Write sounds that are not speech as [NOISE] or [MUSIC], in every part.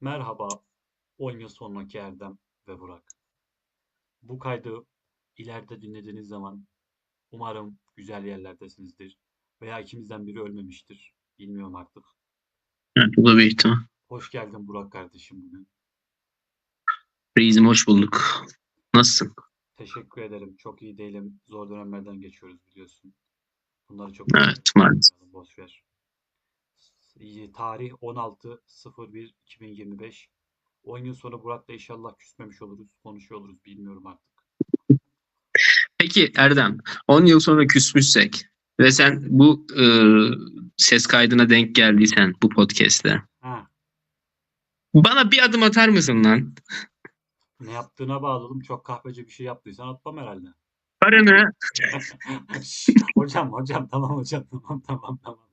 Merhaba, 10 yıl sonraki Erdem ve Burak. Bu kaydı ileride dinlediğiniz zaman umarım güzel yerlerdesinizdir veya ikimizden biri ölmemiştir. Bilmiyorum artık. Evet, bu da bir ihtimal. Hoş geldin Burak kardeşim bugün. Reis'im hoş bulduk. Nasılsın? Teşekkür ederim. Çok iyi değilim. Zor dönemlerden geçiyoruz biliyorsun. Bunları çok Evet, maalesef. boş ver. Tarih 16.01.2025. 10 yıl sonra Burak'la inşallah küsmemiş oluruz, konuşuyor oluruz bilmiyorum artık. Peki Erdem, 10 yıl sonra küsmüşsek ve sen bu e, ses kaydına denk geldiysen bu podcast'te Ha, bana bir adım atar mısın lan? ne yaptığına bağladım. Çok kahpece bir şey yaptıysan atmam herhalde. Paranı [LAUGHS] hocam hocam tamam hocam tamam tamam tamam.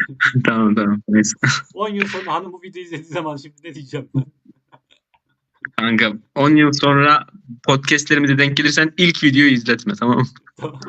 [LAUGHS] tamam tamam. Neyse. [LAUGHS] 10 yıl sonra hanım bu videoyu izlediği zaman şimdi ne diyeceğim ben? Kanka 10 yıl sonra podcast'lerimize denk gelirsen ilk videoyu izletme tamam mı? [LAUGHS] Tamam.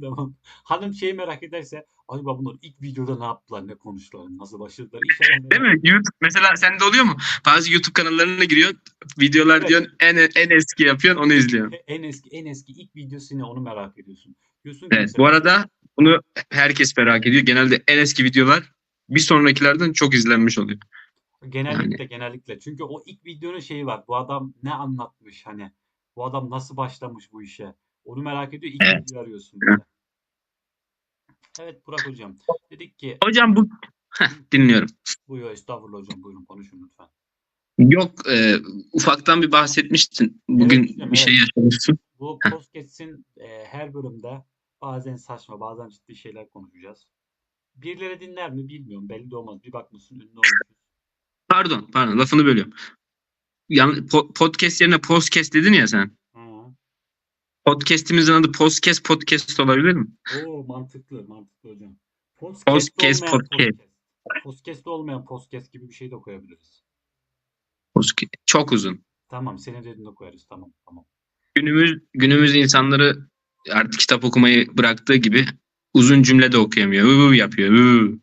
tamam. Hanım şeyi merak ederse acaba bunlar ilk videoda ne yaptılar, ne konuştular, nasıl başladılar? İnşallah Değil mi? YouTube, mesela sende oluyor mu? Bazı YouTube kanallarına giriyorsun, videolar Evet. diyorsun, en, en eski yapıyorsun, onu izliyorsun. En eski en eski ilk videosu ne onu merak ediyorsun. Diyorsun Evet, mesela- bu arada bunu herkes merak ediyor. Genelde en eski videolar bir sonrakilerden çok izlenmiş oluyor. Genellikle genellikle. Çünkü o ilk videonun şeyi var. Bu adam ne anlatmış hani. Bu adam nasıl başlamış bu işe. Onu merak ediyor. İlk Evet. videoyu arıyorsun böyle. Evet Burak hocam. Dedik ki Hocam bu Heh, dinliyorum. buyur estağfurullah hocam buyurun konuşun lütfen. Yok e, ufaktan bir bahsetmiştin. Bugün Evet hocam, bir şey evet. yaşamışsın. Bu podcast'in e, her bölümde bazen saçma bazen ciddi şeyler konuşacağız. Birileri dinler mi bilmiyorum. Belli de olmaz. Bir bakmışsın ünlü olmuşuz. Pardon, pardon lafını bölüyorum. Yani po- podcast yerine podcast dedin ya sen. Hı. Podcast'imizin adı Podcast Podcast olabilir mi? Oo mantıklı mantıklı hocam. Podcast, Podcast, olmayan podcast. podcast. Podcast olmayan podcast gibi bir şey de koyabiliriz. Podcast. Çok uzun. Tamam senin dediğinde koyarız. Tamam tamam. Günümüz günümüz insanları artık kitap okumayı bıraktığı gibi uzun cümle de okuyamıyor. Vı vı yapıyor. vı vı.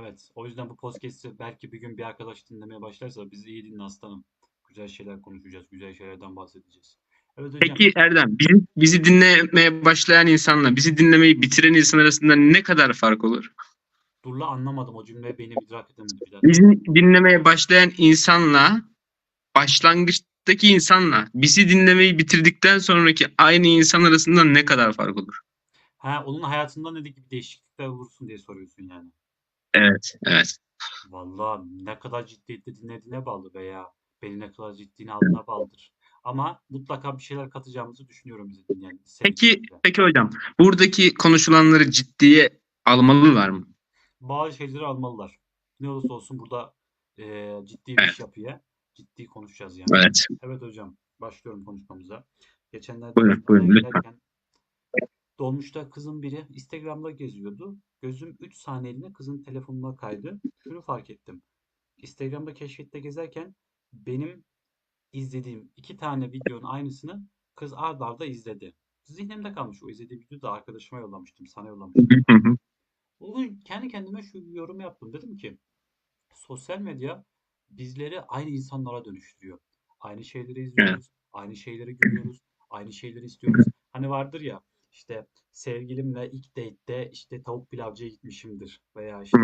Evet. O yüzden bu podcast'i belki bir gün bir arkadaş dinlemeye başlarsa bizi iyi dinle aslanım. Güzel şeyler konuşacağız. Güzel şeylerden bahsedeceğiz. Evet hocam. Peki Erdem, bizi, bizi dinlemeye başlayan insanla bizi dinlemeyi bitiren insan arasında ne kadar fark olur? Dur la anlamadım o cümleyi beni idrak edemedim. Bizi dinlemeye başlayan insanla başlangıçtaki insanla bizi dinlemeyi bitirdikten sonraki aynı insan arasında ne kadar fark olur? Ha onun hayatında ne gibi değişiklikler olursun diye soruyorsun yani. Evet, evet. Vallahi ne kadar ciddiyetle dinlediğine bağlı veya beni ne kadar ciddiğine aldığına bağlıdır. Ama mutlaka bir şeyler katacağımızı düşünüyorum bizi dinleyen. Peki, peki hocam, buradaki konuşulanları ciddiye almalılar mı? Bazı şeyleri almalılar. Ne olursa olsun burada eee, ciddi bir Evet. iş yapıya ciddi konuşacağız yani. Evet. Evet hocam, başlıyorum konuşmamıza. Geçenlerde Buyurun, buyurun, lütfen. dolmuşta kızın biri Instagram'da geziyordu. Gözüm 3 saniyeliğine kızın telefonuna kaydı. Şunu fark ettim. Instagram'da keşfette gezerken benim izlediğim iki tane videonun aynısını kız ard arda izledi. Zihnimde kalmış o izlediği videoyu da arkadaşıma yollamıştım, sana yollamıştım. O gün kendi kendime şu yorum yaptım. Dedim ki sosyal medya bizleri aynı insanlara dönüştürüyor. Aynı şeyleri izliyoruz, aynı şeyleri görüyoruz, aynı şeyleri istiyoruz. Hani vardır ya işte sevgilimle ilk date'te işte tavuk pilavcıya gitmişimdir veya işte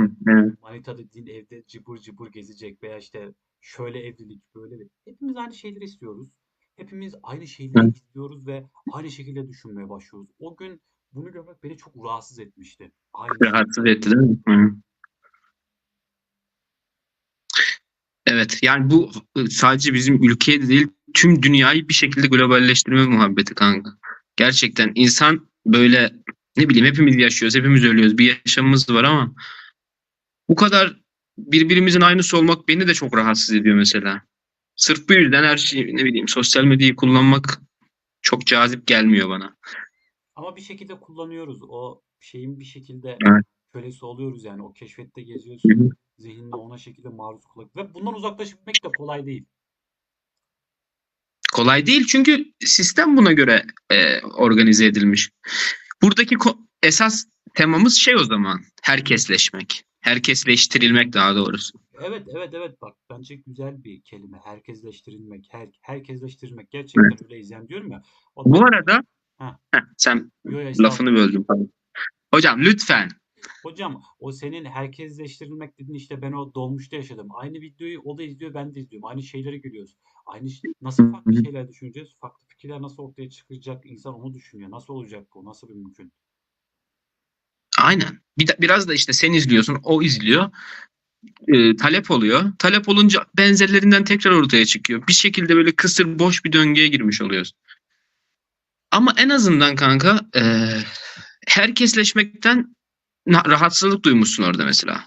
manita dediğin evde cıbır cıbır gezecek veya işte şöyle evlilik böyle bir. Hepimiz aynı şeyleri istiyoruz. Hepimiz aynı şeyleri istiyoruz ve aynı şekilde düşünmeye başlıyoruz. O gün bunu görmek beni çok rahatsız etmişti. Aynı Rahatsız etti değil mi? Evet yani bu sadece bizim ülkeye de değil tüm dünyayı bir şekilde globalleştirme muhabbeti kanka. Gerçekten insan böyle ne bileyim hepimiz yaşıyoruz, hepimiz ölüyoruz. Bir yaşamımız var ama bu kadar birbirimizin aynısı olmak beni de çok rahatsız ediyor mesela. Sırf bu yüzden her şeyi ne bileyim sosyal medyayı kullanmak çok cazip gelmiyor bana. Ama bir şekilde kullanıyoruz. O şeyin bir şekilde Evet. kölesi oluyoruz yani. O keşfette Hı geziyorsun. hı. Zihninde ona şekilde maruz kalıyor. Ve bundan uzaklaşmak da kolay değil. Kolay değil çünkü sistem buna göre e, organize edilmiş. Buradaki esas temamız şey o zaman herkesleşmek. Herkesleştirilmek daha doğrusu. Evet, evet, evet. Bak bence güzel bir kelime. Herkesleştirilmek, her, herkesleştirmek. Gerçekten öyleyiz yani diyorum ya. Bu da arada Heh. Heh, sen Yo, lafını böldüm. Hocam lütfen. Hocam o senin herkesleştirilmek dediğin işte ben o dolmuşta yaşadım. Aynı videoyu o da izliyor ben de izliyorum. Aynı şeyleri gülüyoruz. Aynı nasıl farklı şeyler düşüneceğiz? Farklı fikirler nasıl ortaya çıkacak? İnsan onu düşünüyor. Nasıl olacak bu? Nasıl bir mümkün? Aynen. Bir de, biraz da işte sen izliyorsun, o izliyor. Ee, talep oluyor. Talep olunca benzerlerinden tekrar ortaya çıkıyor. Bir şekilde böyle kısır boş bir döngüye girmiş oluyoruz. Ama en azından kanka e, herkesleşmekten rahatsızlık duymuşsun orada mesela.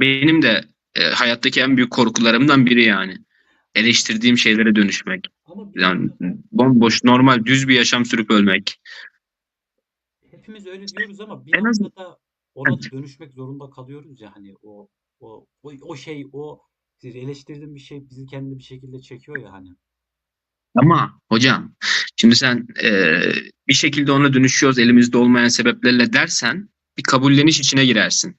Benim de e, hayattaki en büyük korkularımdan biri yani. Eleştirdiğim şeylere dönüşmek. Yani bomboş, normal, düz bir yaşam sürüp ölmek. hepimiz öyle diyoruz ama bir En az ona da Evet. dönüşmek zorunda kalıyoruz ya hani o o o, o şey o eleştirdiğin bir şey bizi kendi bir şekilde çekiyor ya hani. Ama hocam şimdi sen e, bir şekilde ona dönüşüyoruz elimizde olmayan sebeplerle dersen bir kabulleniş içine girersin.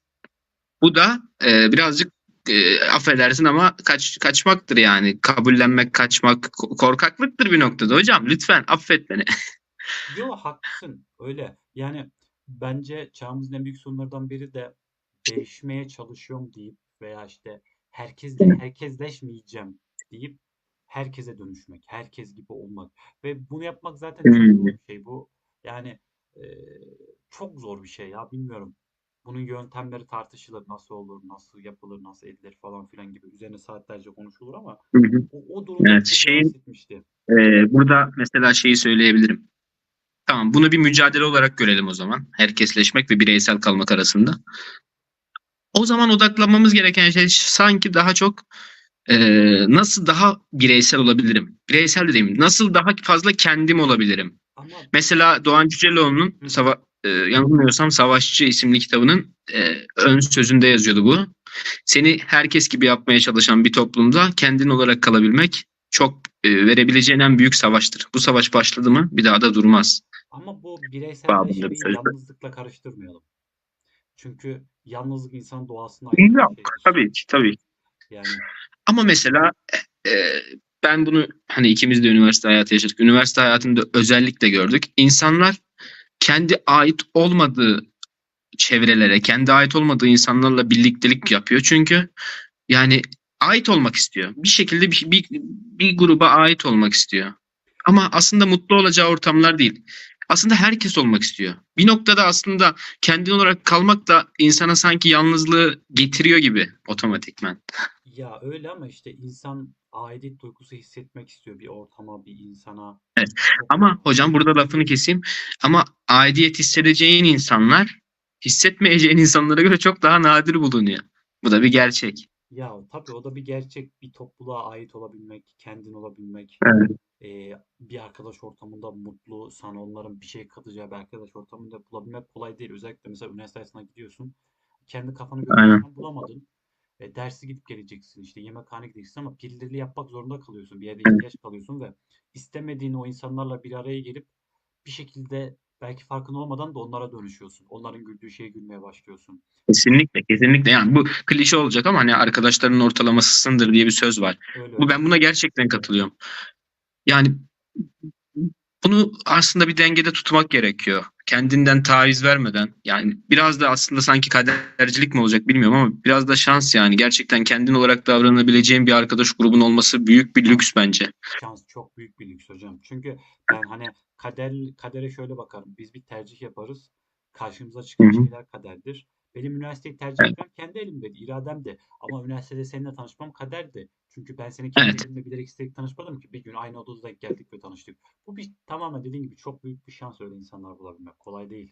Bu da e, birazcık e, affedersin ama kaç, kaçmaktır yani. Kabullenmek, kaçmak, ko- korkaklıktır bir noktada. Hocam lütfen affet beni. [LAUGHS] Yo haklısın öyle. Yani bence çağımızın en büyük sorunlarından biri de değişmeye çalışıyorum deyip veya işte herkesle herkesleşmeyeceğim deyip herkese dönüşmek, herkes gibi olmak ve bunu yapmak zaten çok Hmm. zor bir şey. Bu yani eee, çok zor bir şey ya bilmiyorum. Bunun yöntemleri tartışılır, nasıl olur, nasıl yapılır, nasıl edilir falan filan gibi üzerine saatlerce konuşulur ama Hı hı. o, o durumda Evet, şeyin-. E, burada mesela şeyi söyleyebilirim. Tamam bunu bir mücadele olarak görelim o zaman. Herkesleşmek ve bireysel kalmak arasında. O zaman odaklanmamız gereken şey sanki daha çok e, nasıl daha bireysel olabilirim? Bireysel dediğim nasıl daha fazla kendim olabilirim? Ama Mesela Doğan Cüceloğlu'nun Sava e, yanılmıyorsam Savaşçı isimli kitabının e, ön sözünde yazıyordu bu. Seni herkes gibi yapmaya çalışan bir toplumda kendin olarak kalabilmek çok e, verebileceğin en büyük savaştır. Bu savaş başladı mı bir daha da durmaz. Ama bu Babında bir bireyselleşmeyi yalnızlıkla karıştırmayalım. Çünkü yalnızlık insan doğasına Yok şeydir. tabii ki tabii. Yani Ama mesela e, ben bunu hani ikimiz de üniversite hayatı yaşadık. Üniversite hayatında özellikle gördük. İnsanlar kendi ait olmadığı çevrelere, kendi ait olmadığı insanlarla birliktelik yapıyor. Çünkü yani ait olmak istiyor. Bir şekilde bir, bir, bir gruba ait olmak istiyor. Ama aslında mutlu olacağı ortamlar değil. Aslında herkes olmak istiyor. Bir noktada aslında kendin olarak kalmak da insana sanki yalnızlığı getiriyor gibi otomatikman. ya öyle ama işte insan aidiyet duygusu hissetmek istiyor bir ortama, bir insana. Evet. Ama hocam burada lafını keseyim. Ama aidiyet hissedeceğin insanlar hissetmeyeceğin insanlara göre çok daha nadir bulunuyor. Bu da bir gerçek. Ya tabii o da bir gerçek. Bir topluluğa ait olabilmek, kendin olabilmek. Evet. Ee, bir arkadaş ortamında mutlu, sana onların bir şey katacağı bir arkadaş ortamında bulabilmek kolay değil. Özellikle mesela üniversite hayatına gidiyorsun. Kendi kafanı göre bulamadın. E, dersi gidip geleceksin işte yemekhane gideceksin ama birileriyle yapmak zorunda kalıyorsun. Bir yerde ihtiyaç kalıyorsun ve istemediğin o insanlarla bir araya gelip bir şekilde belki farkında olmadan da onlara dönüşüyorsun. Onların güldüğü şeye gülmeye başlıyorsun. Kesinlikle, kesinlikle. Yani bu klişe olacak ama hani arkadaşlarının ortalamasısındır diye bir söz var. Öyle Bu ben buna gerçekten katılıyorum. Yani bunu aslında bir dengede tutmak gerekiyor. Kendinden taviz vermeden. Yani biraz da aslında sanki kadercilik mi olacak bilmiyorum ama biraz da şans yani. Gerçekten kendin olarak davranabileceğin bir arkadaş grubun olması büyük bir lüks bence. Şans çok büyük bir lüks hocam. Çünkü ben hani kader kadere şöyle bakarım. Biz bir tercih yaparız. Karşımıza çıkan Hı hı. şeyler kaderdir. Benim üniversiteyi tercih Evet. etmem kendi elimdeydi, irademdi. Ama üniversitede seninle tanışmam kaderdi. Çünkü ben seni kendi Evet. elimle bilerek isteyerek tanışmadım ki. Bir gün aynı odada denk geldik ve tanıştık. Bu bir tamamen dediğin gibi çok büyük bir şans öyle insanlar bulabilmek. Kolay değil.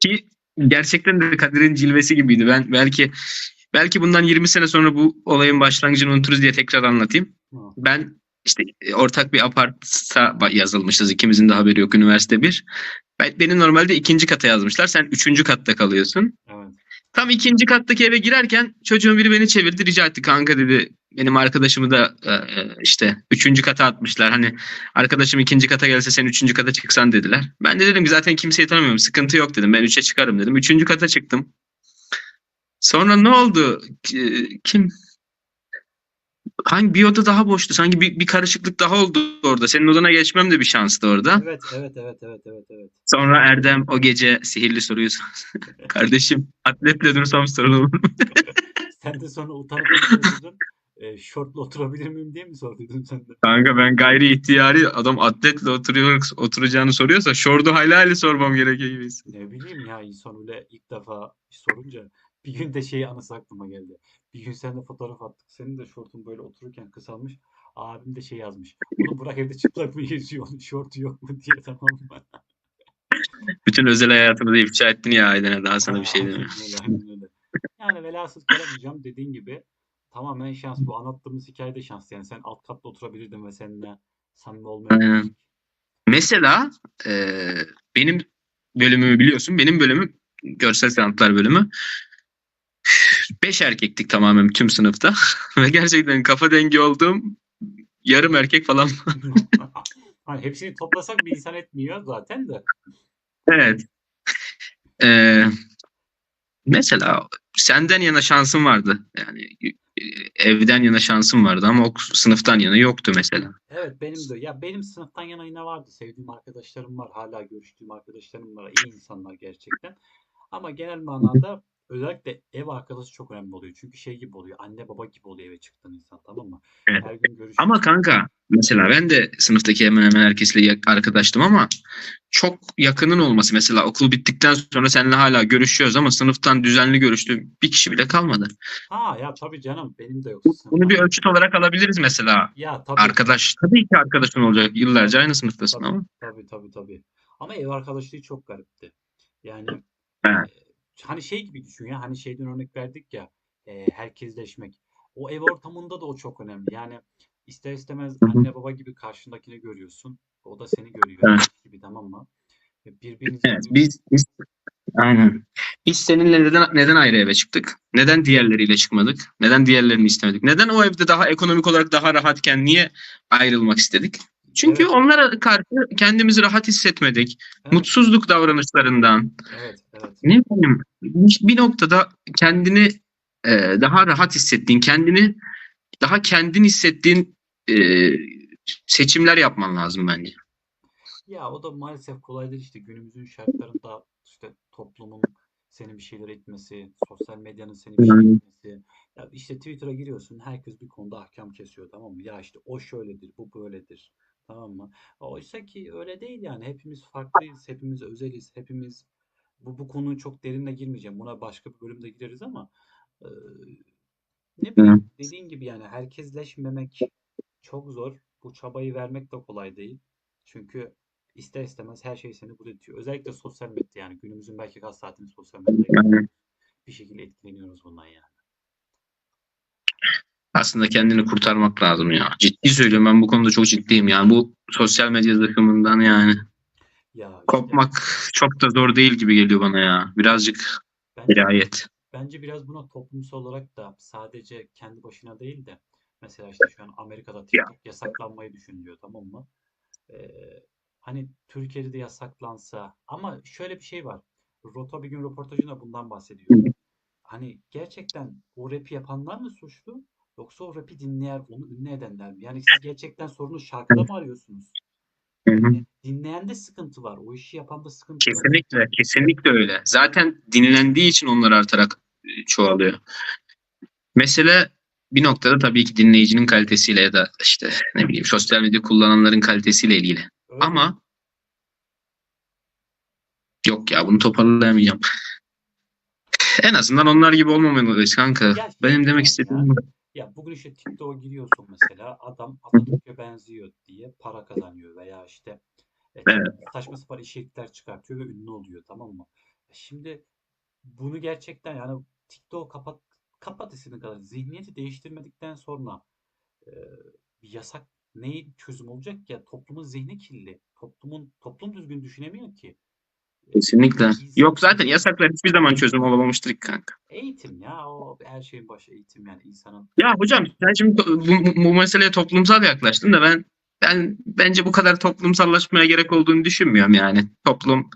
Ki gerçekten de kaderin cilvesi gibiydi. Ben belki belki bundan 20 sene sonra bu olayın başlangıcını unuturuz diye tekrar anlatayım. Hı. Ben işte e, ortak bir aparta yazılmışız. İkimizin de haberi yok üniversite bir. Ben, beni normalde ikinci kata yazmışlar. Sen üçüncü katta kalıyorsun. Evet. Tam ikinci kattaki eve girerken çocuğun biri beni çevirdi rica etti. Kanka dedi benim arkadaşımı da e, e, işte üçüncü kata atmışlar. Hani arkadaşım ikinci kata gelse sen üçüncü kata çıksan dediler. Ben de dedim ki zaten kimseyi tanımıyorum. Sıkıntı yok dedim. Ben üçe çıkarım dedim. Üçüncü kata çıktım. Sonra ne oldu? Ki- Kim hangi bir oda daha boştu. Sanki bir, bir karışıklık daha oldu orada. Senin odana geçmem de bir şanstı orada. Evet, evet, evet, evet, evet, evet. Sonra Erdem o gece sihirli soruyu sor- [LAUGHS] Kardeşim atletle dursam sorun olur mu? [LAUGHS] Sen de sonra utanıp. E, şortla oturabilir miyim diye mi sorduydun sen de? Kanka ben gayri ihtiyari adam atletle oturuyor, oturacağını soruyorsa şordu hayli hayli sormam gerekiyor gibi. Ne bileyim ya insan öyle ilk defa sorunca bir gün de şey anısı aklıma geldi. Bir gün seninle fotoğraf attık. Senin de şortun böyle otururken kısalmış. Abim de şey yazmış. Oğlum bırak evde çıplak mı geziyor? [LAUGHS] Şortu yok mu diye tamam mı? Bütün özel hayatını da ifşa ettin ya Ayden'e daha sana bir şey Aynen demiyorum. aynen. Yani velhasıl kelam dediğin gibi tamamen şans. Bu anlattığımız hikayede şans. Yani sen alt katta oturabilirdin ve seninle samimi Aynen. olmayabilirdik. Mesela e, benim bölümümü biliyorsun. Benim bölümüm görsel sanatlar bölümü. Beş erkektik tamamen tüm sınıfta. [LAUGHS] Ve gerçekten kafa dengi olduğum yarım erkek falan. [LAUGHS] Hani hepsini toplasak bir insan etmiyor zaten de. evet. E, mesela senden yana şansım vardı. Yani e, evden yana şansım vardı ama o sınıftan yana yoktu mesela. Evet benim de. Ya benim sınıftan yana yine vardı. Sevdiğim arkadaşlarım var. Hala görüştüğüm arkadaşlarım var. İyi insanlar gerçekten. Ama genel manada özellikle ev arkadaşı çok önemli oluyor. Çünkü şey gibi oluyor. Anne baba gibi oluyor eve çıktığın insan tamam mı? Evet. Her gün görüşüyorsun. Ama kanka mesela ben de sınıftaki hemen hemen herkesle arkadaştım ama çok yakının olması mesela okul bittikten sonra seninle hala görüşüyoruz ama sınıftan düzenli görüştüğüm bir kişi bile kalmadı. Ha ya tabii canım benim de yok. Bu- Bunu bir ölçüt olarak alabiliriz mesela. Ya tabii. Arkadaş tabii ki arkadaşın olacak yıllarca aynı sınıftasın Tabii, ama. tabii tabii tabii. Ama ev arkadaşlığı çok garipti. Yani Evet. Hani şey gibi düşün ya hani şeyden örnek verdik ya e, herkesleşmek. O ev ortamında da o çok önemli. Yani ister istemez anne baba gibi karşındakini görüyorsun. O da seni görüyor Evet. gibi tamam mı? Birbirinizi Evet biz, biz aynen. Biz seninle neden neden ayrı eve çıktık? Neden diğerleriyle çıkmadık? Neden diğerlerini istemedik? Neden o evde daha ekonomik olarak daha rahatken niye ayrılmak istedik? Çünkü Evet. onlara karşı kendimizi rahat hissetmedik. Evet. Mutsuzluk davranışlarından. Evet, evet. Ne bileyim bir, noktada kendini e, daha rahat hissettiğin, kendini daha kendin hissettiğin e, seçimler yapman lazım bence. Ya o da maalesef kolay değil işte günümüzün şartlarında işte toplumun seni bir şeyler etmesi, sosyal medyanın seni bir şeyler etmesi. Ya işte Twitter'a giriyorsun herkes bir konuda ahkam kesiyor tamam mı? Ya işte o şöyledir, bu böyledir. Tamam mı? Oysa ki öyle değil yani. Hepimiz farklıyız, hepimiz özeliz, hepimiz bu bu konuyu çok derinle girmeyeceğim. Buna başka bir bölümde gireriz ama e, ne bileyim dediğin gibi yani herkesleşmemek çok zor. Bu çabayı vermek de kolay değil. Çünkü ister istemez her şey seni burada itiyor. Özellikle sosyal medya yani günümüzün belki kaç saatini sosyal medyada bir şekilde etkileniyoruz bundan yani. Aslında kendini kurtarmak lazım ya. Ciddi söylüyorum ben bu konuda çok ciddiyim yani. Bu sosyal medya zıkkımından yani Ya kopmak çok da zor değil gibi geliyor bana ya. Birazcık bence, dirayet. bence biraz buna toplumsal olarak da sadece kendi başına değil de mesela işte şu an Amerika'da TikTok yasaklanmayı düşünülüyor tamam mı? Ee, hani Türkiye'de de yasaklansa ama şöyle bir şey var. Rota bir gün röportajında bundan bahsediyor. Hani gerçekten o rapi yapanlar mı suçlu? Yoksa o rapi dinleyen, onu ünlü edenler mi? Yani siz gerçekten sorunu şarkıda mı arıyorsunuz? Yani dinleyende sıkıntı var. O işi yapanda sıkıntı yok. Kesinlikle, kesinlikle öyle. Zaten dinlendiği için onlar artarak e, çoğalıyor. Mesele bir noktada tabii ki dinleyicinin kalitesiyle ya da işte ne bileyim sosyal medya kullananların kalitesiyle ilgili. Öyle. Ama yok ya bunu toparlayamayacağım. En azından onlar gibi olmamalıyız kanka. Ya şey Benim var demek ya. istediğim bu. Ya bugün işte TikTok'a giriyorsun mesela adam Atatürk'e benziyor diye para kazanıyor veya işte e, Evet. saçma sapan içerikler çıkartıyor ve ünlü oluyor tamam mı? E Şimdi bunu gerçekten yani TikTok'u kapat kapat istediğin kadar zihniyeti değiştirmedikten sonra e, yasak neyin çözüm olacak ya toplumun zihni kirli. Toplumun toplum düzgün düşünemiyor ki. Kesinlikle. Yok zaten yasaklar hiçbir zaman çözüm olamamıştır ki kanka. Eğitim ya o her şeyin başı eğitim yani insanın Ya hocam sen şimdi bu, bu, bu meseleye toplumsal yaklaştın da ben ben bence bu kadar toplumsallaşmaya gerek olduğunu düşünmüyorum yani. Toplum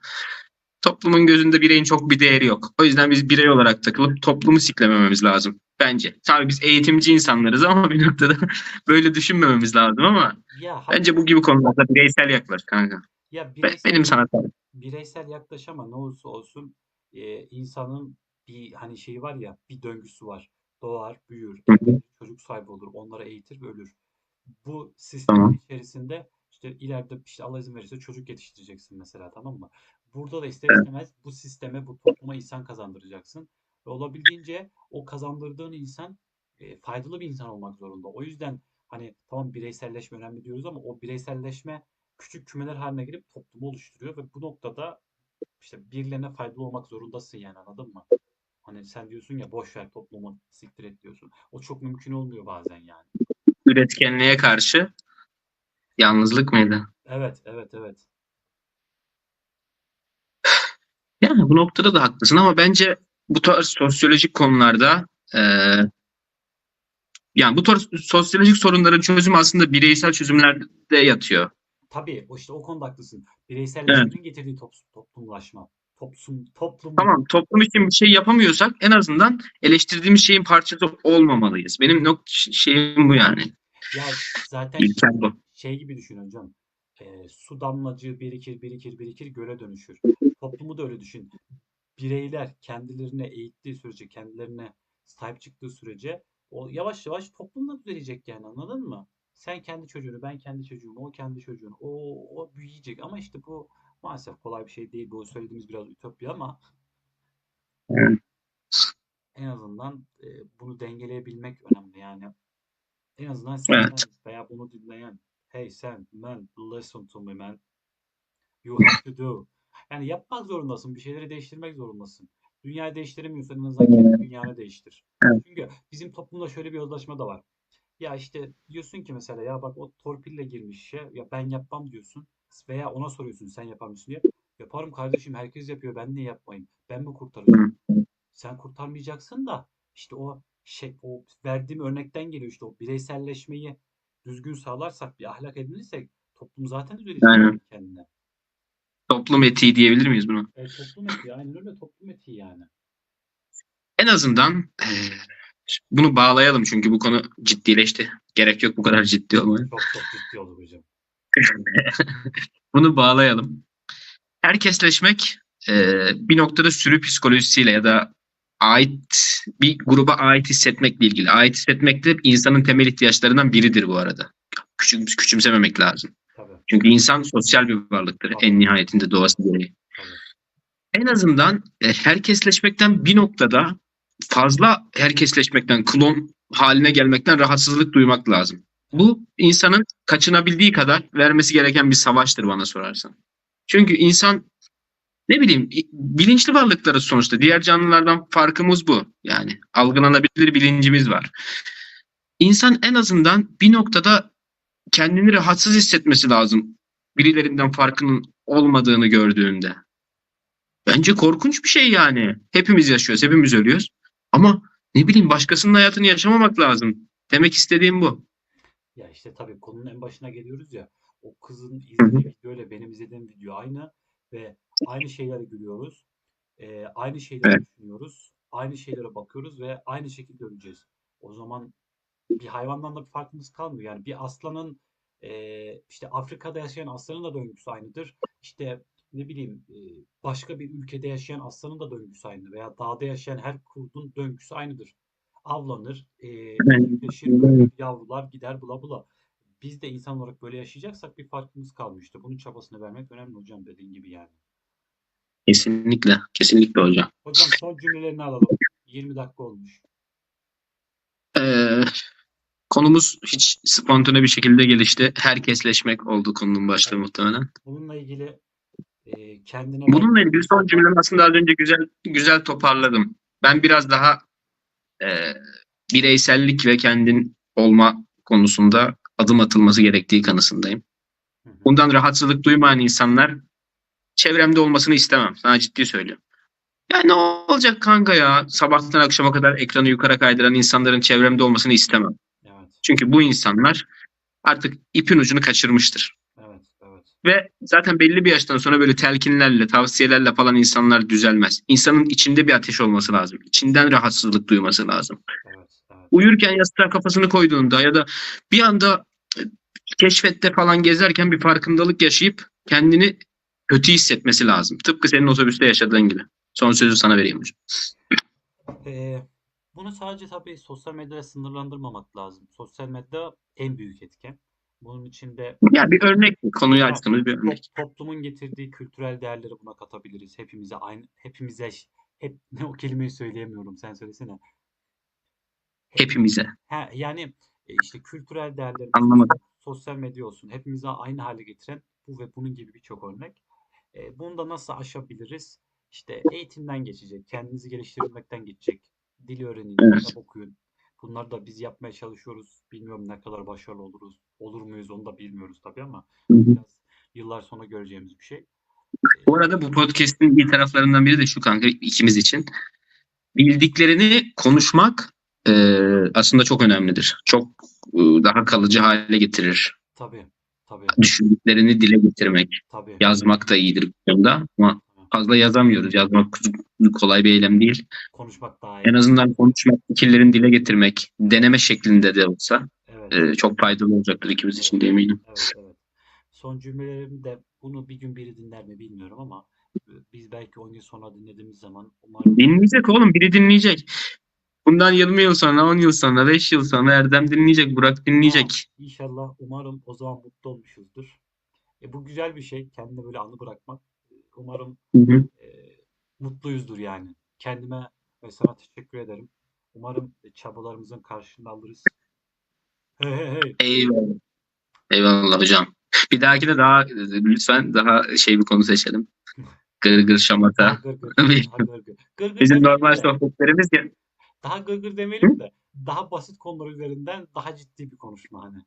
toplumun gözünde bireyin çok bir değeri yok. O yüzden biz birey olarak takılıp toplumu siklemememiz lazım. Bence. Tabii biz eğitimci insanlarız ama bir noktada [LAUGHS] böyle düşünmememiz lazım ama Ya bence bu gibi konularda bireysel yaklaş kanka. Ya bireysel Benim sana tabii. bireysel yaklaş ama ne olursa olsun e, insanın bir hani şeyi var ya bir döngüsü var. Doğar, büyür, evlenir, çocuk sahibi olur, onlara eğitir ve ölür. Bu sistemin Tamam. içerisinde işte ileride işte Allah izin verirse çocuk yetiştireceksin mesela tamam mı? Burada da ister istemez bu sisteme, bu topluma insan kazandıracaksın. Ve olabildiğince o kazandırdığın insan e, faydalı bir insan olmak zorunda. O yüzden hani tamam bireyselleşme önemli diyoruz ama o bireyselleşme küçük kümeler haline gelip toplumu oluşturuyor ve bu noktada işte birilerine faydalı olmak zorundasın yani anladın mı? Hani sen diyorsun ya boş ver toplumu siktir et diyorsun. O çok mümkün olmuyor bazen yani. Üretkenliğe karşı yalnızlık mıydı? Evet, evet, evet. Yani bu noktada da haklısın ama bence bu tarz sosyolojik konularda eee, yani bu tarz sosyolojik sorunların çözümü aslında bireysel çözümlerde yatıyor. Tabii o işte o konuda haklısın. Bireyselleşmenin getirdiği top, toplumlaşma. Toplum, toplum Tamam toplum için bir şey yapamıyorsak en azından eleştirdiğimiz şeyin parçası olmamalıyız. Benim nok şeyim bu yani. ya zaten İlkel bu. şey gibi düşün hocam. Ee, su damlacığı birikir, birikir, birikir, göle dönüşür. Toplumu da öyle düşün. Bireyler kendilerine eğittiği sürece, kendilerine sahip çıktığı sürece o yavaş yavaş toplum da düzelecek yani anladın mı? Sen kendi çocuğunu, ben kendi çocuğumu, o kendi çocuğunu, o, o büyüyecek. Ama işte bu maalesef kolay bir şey değil. Bu söylediğimiz biraz ütopya ama Evet. en azından e, bunu dengeleyebilmek önemli yani. En azından sen Evet. veya bunu dinleyen hey sen man listen to me man you have to do yani yapmak zorundasın bir şeyleri değiştirmek zorundasın dünyayı değiştiremiyorsan en azından kendi dünyanı değiştir Evet. çünkü bizim toplumda şöyle bir yozlaşma da var ya işte diyorsun ki mesela ya bak o torpille girmiş işe ya ben yapmam diyorsun. Veya ona soruyorsun sen yapar mısın? diye. Yaparım kardeşim herkes yapıyor ben niye yapmayayım? Ben mi kurtaracağım? Sen kurtarmayacaksın da işte o şey o verdiğim örnekten geliyor. İşte o bireyselleşmeyi düzgün sağlarsak bir ahlak edinirsek toplum zaten düzelecek kendine. Toplum etiği diyebilir miyiz buna? E, toplum etiği aynen öyle toplum etiği yani. En azından bunu bağlayalım çünkü bu konu ciddileşti. Gerek yok bu kadar ciddi olmaya. Çok çok ciddi olur hocam. [LAUGHS] Bunu bağlayalım. Herkesleşmek eee, bir noktada sürü psikolojisiyle ya da ait bir gruba ait hissetmekle ilgili. Ait hissetmek de insanın temel ihtiyaçlarından biridir bu arada. Küçük, küçümsememek lazım. Tabii Çünkü insan sosyal bir varlıktır en nihayetinde doğası gereği. tabii. En azından e, herkesleşmekten bir noktada fazla herkesleşmekten, klon haline gelmekten rahatsızlık duymak lazım. Bu insanın kaçınabildiği kadar vermesi gereken bir savaştır bana sorarsan. Çünkü insan ne bileyim bilinçli varlıklarız sonuçta. Diğer canlılardan farkımız bu. Yani algılanabilir bilincimiz var. İnsan en azından bir noktada kendini rahatsız hissetmesi lazım. Birilerinden farkının olmadığını gördüğünde. Bence korkunç bir şey yani. Hepimiz yaşıyoruz, hepimiz ölüyoruz. Ama ne bileyim başkasının hayatını yaşamamak lazım. Demek istediğim bu. Ya işte tabii konunun en başına geliyoruz ya. O kızın izlediği video ile benim izlediğim video aynı ve aynı şeyleri gülüyoruz. Ee, aynı şeyleri Evet. düşünüyoruz. Aynı şeylere bakıyoruz ve aynı şekilde öleceğiz. O zaman bir hayvandan da bir farkımız kalmıyor. Yani bir aslanın eee, işte Afrika'da yaşayan aslanın da döngüsü aynıdır. İşte ne bileyim başka bir ülkede yaşayan aslanın da döngüsü aynı veya dağda yaşayan her kurdun döngüsü aynıdır. Avlanır, ölür, yavrular gider bula bula. Biz de insan olarak böyle yaşayacaksak bir farkımız kalmıyor işte. Bunun çabasını vermek önemli hocam dediğin gibi yani. Kesinlikle. Kesinlikle hocam. Hocam son cümlelerini alalım. 20 dakika olmuş. Ee, konumuz hiç spontane bir şekilde gelişti. Herkesleşmek oldu konunun başlığı muhtemelen. Bununla ilgili eee, kendine Bununla ilgili son cümlemi aslında az önce güzel güzel toparladım. Ben biraz daha e, bireysellik ve kendin olma konusunda adım atılması gerektiği kanısındayım. Bundan rahatsızlık duymayan insanlar çevremde olmasını istemem. Sana ciddi söylüyorum. Ya ne olacak kanka ya? Sabahtan akşama kadar ekranı yukarı kaydıran insanların çevremde olmasını istemem. Evet, Çünkü bu insanlar artık ipin ucunu kaçırmıştır. Ve zaten belli bir yaştan sonra böyle telkinlerle, tavsiyelerle falan insanlar düzelmez. İnsanın içinde bir ateş olması lazım. İçinden rahatsızlık duyması lazım. Uyurken yastığa kafasını koyduğunda ya da bir anda keşfette falan gezerken bir farkındalık yaşayıp kendini kötü hissetmesi lazım. Tıpkı senin otobüste yaşadığın gibi. Son sözü sana vereyim hocam. Ee, bunu sadece tabii sosyal medyaya sınırlandırmamak lazım. Sosyal medya en büyük etken. Bunun içinde Ya bir örnek konuyu açtığımız bir örnek. toplumun getirdiği kültürel değerleri buna katabiliriz. Hepimize aynı, hepimize hep [LAUGHS] ne o kelimeyi söyleyemiyorum. Sen söylesene. Hepimize. Ha, yani e, işte kültürel değerler Anlamadım. sosyal medya olsun. Hepimize aynı hale getiren bu ve bunun gibi birçok örnek. E, bunu da nasıl aşabiliriz? İşte eğitimden geçecek, kendinizi geliştirmekten geçecek. Dil öğrenin, Evet. kitap okuyun. Bunları da biz yapmaya çalışıyoruz. Bilmiyorum ne kadar başarılı oluruz. Olur muyuz onu da bilmiyoruz tabii ama biraz yıllar sonra göreceğimiz bir şey. Bu arada bu podcast'in iyi taraflarından biri de şu kanka ikimiz için. Bildiklerini konuşmak e, aslında çok önemlidir. Çok e, daha kalıcı hale getirir. Tabii, tabii, Düşündüklerini dile getirmek, tabii. yazmak da iyidir bu konuda ama fazla yazamıyoruz. Yazmak kolay bir eylem değil. Konuşmak daha iyi. En azından konuşmak, fikirlerini dile getirmek, deneme şeklinde de olsa Evet. e, çok faydalı olacaktır ikimiz için de eminim. Evet, evet. Son cümlelerimi de bunu bir gün biri dinler mi bilmiyorum ama e, biz belki 10 yıl sonra dinlediğimiz zaman umarım Dinleyecek oğlum, biri dinleyecek. Bundan 20 yıl sonra, 10 yıl sonra, 5 yıl sonra Erdem dinleyecek, Burak dinleyecek. inşallah umarım o zaman mutlu olmuşuzdur. E, bu güzel bir şey. Kendine böyle anı bırakmak. E, Umarım Hı hı. e, mutluyuzdur yani. Kendime ve sana teşekkür ederim. Umarım e, çabalarımızın karşılığını alırız. Hey hey hey. Eyvallah. Eyvallah hocam. Bir dahaki de daha lütfen daha şey bir konu seçelim. Gır gır şamata. gır gır. Daha gır gır. Gır gır Bizim normal de- sohbetlerimiz ya. Daha gırgır demeyelim de daha basit konular üzerinden daha ciddi bir konuşma hani.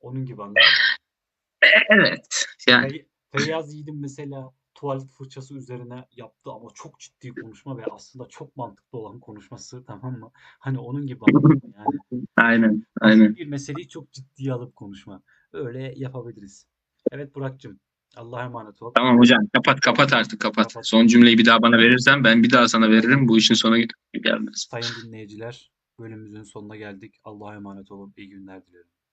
Onun gibi anladın mı? Evet. Yani Fey- Feyyaz Yiğit'in mesela tuvalet fırçası üzerine yaptığı ama çok ciddi konuşma ve aslında çok mantıklı olan konuşması [LAUGHS] tamam mı? Hani onun gibi? [LAUGHS] Yani aynen. Aynen. bir meseleyi çok ciddiye alıp konuşma. Öyle yapabiliriz. Evet Burak'cığım Allah'a emanet ol. Tamam hocam. Kapat kapat artık kapat. Kapat. Son cümleyi bir daha bana verirsen ben bir daha sana veririm. Bu işin sonu gelmez. Sayın dinleyiciler bölümümüzün sonuna geldik. Allah'a emanet olun. İyi günler dilerim.